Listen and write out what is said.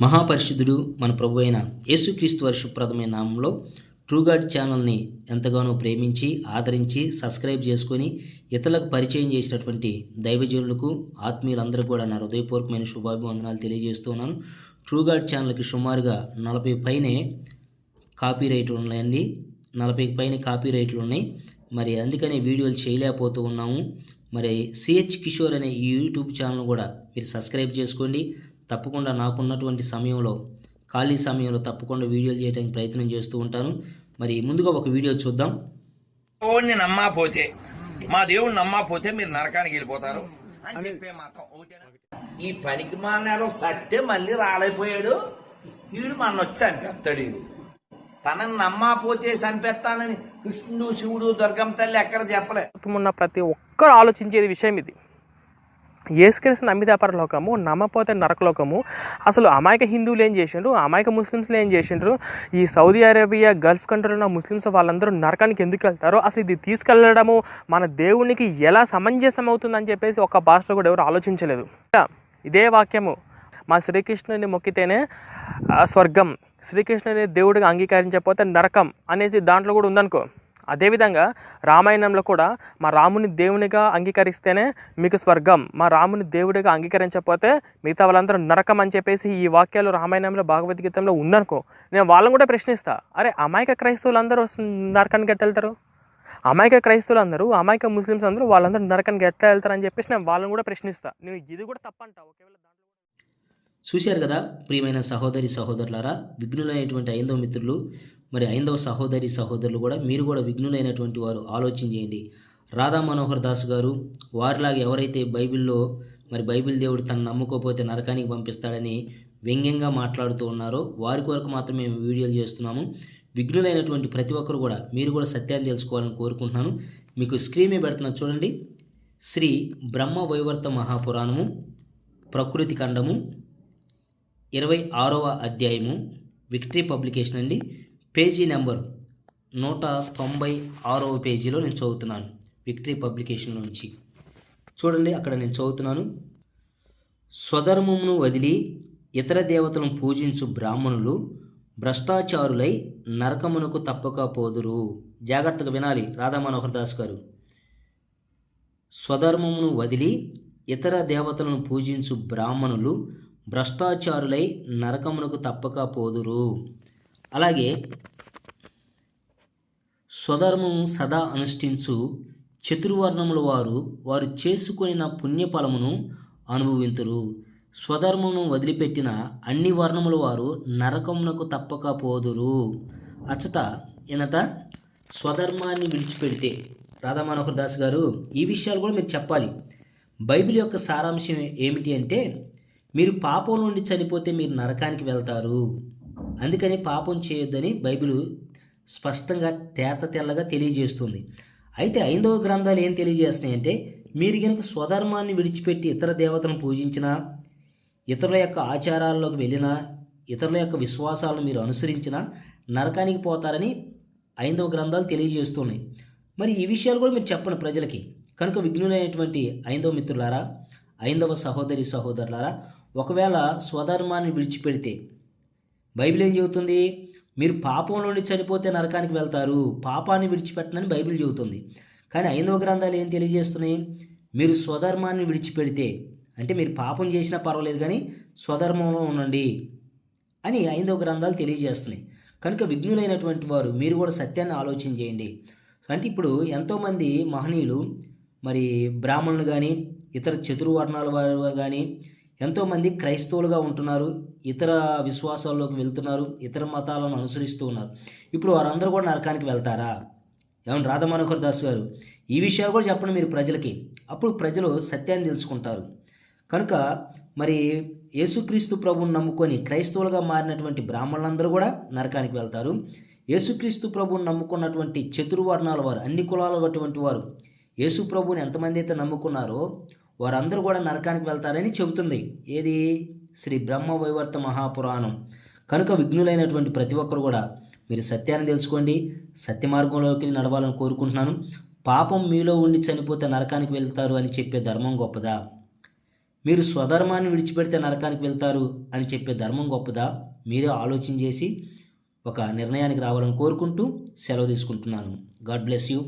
మహాపరిశుద్ధుడు మన ప్రభు అయిన యేసుక్రీస్తు వర్షప్రదమైన నామంలో ట్రూగాడ్ ఛానల్ని ఎంతగానో ప్రేమించి ఆదరించి సబ్స్క్రైబ్ చేసుకొని ఇతరులకు పరిచయం చేసినటువంటి దైవజనులకు ఆత్మీయులందరూ కూడా నా హృదయపూర్వకమైన శుభాభివందనాలు తెలియజేస్తున్నాను ట్రూగాడ్ ఛానల్కి సుమారుగా నలభై పైనే కాపీ రైట్లు ఉన్నాయండి. నలభై పైన కాపీ రైట్లు ఉన్నాయి. మరి అందుకనే వీడియోలు చేయలేకపోతూ ఉన్నాము. మరి సిహెచ్ కిషోర్ అనే ఈ యూట్యూబ్ ఛానల్ కూడా మీరు సబ్స్క్రైబ్ చేసుకోండి. తప్పకుండా నాకున్నటువంటి సమయంలో ఖాళీ సమయంలో తప్పకుండా వీడియోలు చేయడానికి ప్రయత్నం చేస్తూ ఉంటాను. మరి ముందుగా ఒక వీడియో చూద్దాం. దేవుడిని నమ్మకపోతే మా దేవుడిని నమ్మకపోతే మీరు నరకానికి వెళ్ళిపోతారు అని చెప్పే మాత్రం ఓకేనా? ఈ పనికి మానేదో సత్తే మళ్ళీ రాలేపోయాడు వీడు మన వచ్చి చంపేస్తాడు వీడు. తనని నమ్మకపోతే చంపేస్తానని కృష్ణుడు శివుడు దుర్గం తల్లి ఎక్కడ చెప్పలే. ఉన్న ప్రతి ఒక్కరు ఆలోచించేది విషయం ఇది. ఏసుక్రీస్తు నమ్మిదాపర లోకము నమ్మపోతే నరకలోకము. అసలు అమాయక హిందువులు ఏం చేసిండ్రు? అమాయక ముస్లింస్లు ఏం చేసిండ్రు? ఈ సౌదీ అరేబియా గల్ఫ్ కంట్రీలో ఉన్న ముస్లిమ్స్ వాళ్ళందరూ నరకానికి ఎందుకు వెళ్తారో అసలు ఇది తీసుకెళ్ళడము మన దేవునికి ఎలా సమంజసం అవుతుందని చెప్పేసి ఒక భాషలో కూడా ఎవరు ఆలోచించలేదు. ఇదే వాక్యము. మా శ్రీకృష్ణుని మొక్కితేనే స్వర్గం. శ్రీకృష్ణుని దేవుడిగా అంగీకరించకపోతే నరకం అనేసి దాంట్లో కూడా ఉందనుకో. అదేవిధంగా రామాయణంలో కూడా మా రాముని దేవునిగా అంగీకరిస్తేనే మీకు స్వర్గం. మా రాముని దేవుడిగా అంగీకరించకపోతే మిగతా వాళ్ళందరూ నరకం అని చెప్పేసి ఈ వాక్యాలు రామాయణంలో భగవద్గీతంలో ఉందనుకో. నేను వాళ్ళని కూడా ప్రశ్నిస్తా. అరే అమాయక క్రైస్తవులు అందరూ నరకానికి ఎట్టెళ్తారు వెళ్తారు? అమాయక క్రైస్తవులు అందరూ అమాయక ముస్లిమ్స్ అందరూ వాళ్ళందరూ నరకానికి ఎట్లా వెళ్తారు అని చెప్పేసి నేను వాళ్ళని కూడా ప్రశ్నిస్తా. నేను ఇది కూడా తప్పంటా. ఒకవేళ చూశారు కదా ప్రియమైన సహోదరి సహోదరులారా విఘ్నులైనటువంటి ఐందో మిత్రులు మరి ఐందవ సహోదరి సహోదరులు కూడా మీరు కూడా విఘ్నులైనటువంటి వారు ఆలోచన చేయండి. రాధా మనోహర్ దాస్ గారు వారిలాగా ఎవరైతే బైబిల్లో మరి బైబిల్ దేవుడు తను నమ్ముకోకపోతే నరకానికి పంపిస్తాడని వ్యంగ్యంగా మాట్లాడుతూ ఉన్నారో వారి కొరకు మాత్రమే మేము వీడియోలు చేస్తున్నాము. విఘ్నులైనటువంటి ప్రతి ఒక్కరు కూడా మీరు కూడా సత్యాన్ని తెలుసుకోవాలని కోరుకుంటున్నాను. మీకు స్క్రీన్ మీద పెడుతున్నా చూడండి శ్రీ బ్రహ్మ వైవర్త మహాపురాణము ప్రకృతి ఖండము ఇరవై ఆరవ అధ్యాయము విక్టరీ పబ్లికేషన్ అండి. పేజీ నెంబర్ నూట తొంభై ఆరవ పేజీలో నేను చదువుతున్నాను విక్టరీ పబ్లికేషన్ నుంచి చూడండి అక్కడ నేను చదువుతున్నాను. స్వధర్మమును వదిలి ఇతర దేవతలను పూజించు బ్రాహ్మణులు భ్రష్టాచారులై నరకమునకు తప్పక పోదురు. జాగ్రత్తగా వినాలి రాధా మనోహర్ దాస్ గారు. స్వధర్మమును వదిలి ఇతర దేవతలను పూజించు బ్రాహ్మణులు భ్రష్టాచారులై నరకమునకు తప్పక పోదురు. అలాగే స్వధర్మము సదా అనుష్ఠించు చతుర్వర్ణముల వారు వారు చేసుకొనిన పుణ్యఫలమును అనుభవింతురు. స్వధర్మమును వదిలిపెట్టిన అన్ని వర్ణముల వారు నరకమునకు తప్పక పోదురు. అచ్చట ఏనట? స్వధర్మాన్ని విడిచిపెడితే. రాధా మనోహర్ దాస్ గారు ఈ విషయాలు కూడా మీరు చెప్పాలి. బైబిల్ యొక్క సారాంశం ఏమిటి అంటే మీరు పాపం నుండి చనిపోతే మీరు నరకానికి వెళ్తారు. అందుకని పాపం చేయొద్దని బైబిల్ స్పష్టంగా తేత తెల్లగా తెలియజేస్తుంది. అయితే ఐదవ గ్రంథాలు ఏం తెలియజేస్తున్నాయంటే మీరు కనుక స్వధర్మాన్ని విడిచిపెట్టి ఇతర దేవతలను పూజించినా ఇతరుల యొక్క ఆచారాల్లోకి వెళ్ళినా ఇతరుల యొక్క విశ్వాసాలను మీరు అనుసరించినా నరకానికి పోతారని ఐదవ గ్రంథాలు తెలియజేస్తున్నాయి. మరి ఈ విషయాలు కూడా మీరు చెప్పండి ప్రజలకి. కనుక విఘ్నులైనటువంటి ఐదవ మిత్రులారా ఐదవ సహోదరి సహోదరులారా ఒకవేళ స్వధర్మాన్ని విడిచిపెడితే బైబిల్ ఏం చెబుతుంది? మీరు పాపం నుండి చనిపోతే నరకానికి వెళ్తారు. పాపాన్ని విడిచిపెట్టనని బైబిల్ చెబుతుంది. కానీ ఐదవ గ్రంథాలు ఏం తెలియజేస్తున్నాయి? మీరు స్వధర్మాన్ని విడిచిపెడితే అంటే మీరు పాపం చేసినా పర్వాలేదు కానీ స్వధర్మంలో ఉండండి అని ఐదవ గ్రంథాలు తెలియజేస్తున్నాయి. కనుక విఘ్నులైనటువంటి వారు మీరు కూడా సత్యాన్ని ఆలోచన చేయండి. అంటే ఇప్పుడు ఎంతోమంది మహనీయులు మరి బ్రాహ్మణులు కానీ ఇతర చతుర్వర్ణాల వారు కానీ ఎంతోమంది క్రైస్తవులుగా ఉంటున్నారు ఇతర విశ్వాసాల్లోకి వెళ్తున్నారు ఇతర మతాలను అనుసరిస్తూ ఉన్నారు. ఇప్పుడు వారందరూ కూడా నరకానికి వెళ్తారా? ఏమన్నా రాధా మనోహర్ దాస్ గారు ఈ విషయాలు కూడా చెప్పండి మీరు ప్రజలకి. అప్పుడు ప్రజలు సత్యాన్ని తెలుసుకుంటారు. కనుక మరి యేసుక్రీస్తు ప్రభువుని నమ్ముకొని క్రైస్తవులుగా మారినటువంటి బ్రాహ్మణులందరూ కూడా నరకానికి వెళ్తారు. యేసుక్రీస్తు ప్రభువుని నమ్ముకున్నటువంటి చతుర్వర్ణాల వారు అన్ని కులాలటువంటి వారు యేసు ప్రభువుని ఎంతమంది అయితే నమ్ముకున్నారో వారందరూ కూడా నరకానికి వెళ్తారని చెబుతుంది. ఏది? శ్రీ బ్రహ్మ వైవర్త మహాపురాణం. కనుక విఘ్నులైనటువంటి ప్రతి ఒక్కరు కూడా మీరు సత్యాన్ని తెలుసుకోండి. సత్య మార్గంలోకి నడవాలని కోరుకుంటున్నాను. పాపం మీలో ఉండి చనిపోతే నరకానికి వెళ్తారు అని చెప్పే ధర్మం గొప్పదా? మీరు స్వధర్మాన్ని విడిచిపెడితే నరకానికి వెళ్తారు అని చెప్పే ధర్మం గొప్పదా? మీరే ఆలోచన చేసి ఒక నిర్ణయానికి రావాలని కోరుకుంటూ సెలవు తీసుకుంటున్నాను. God bless you.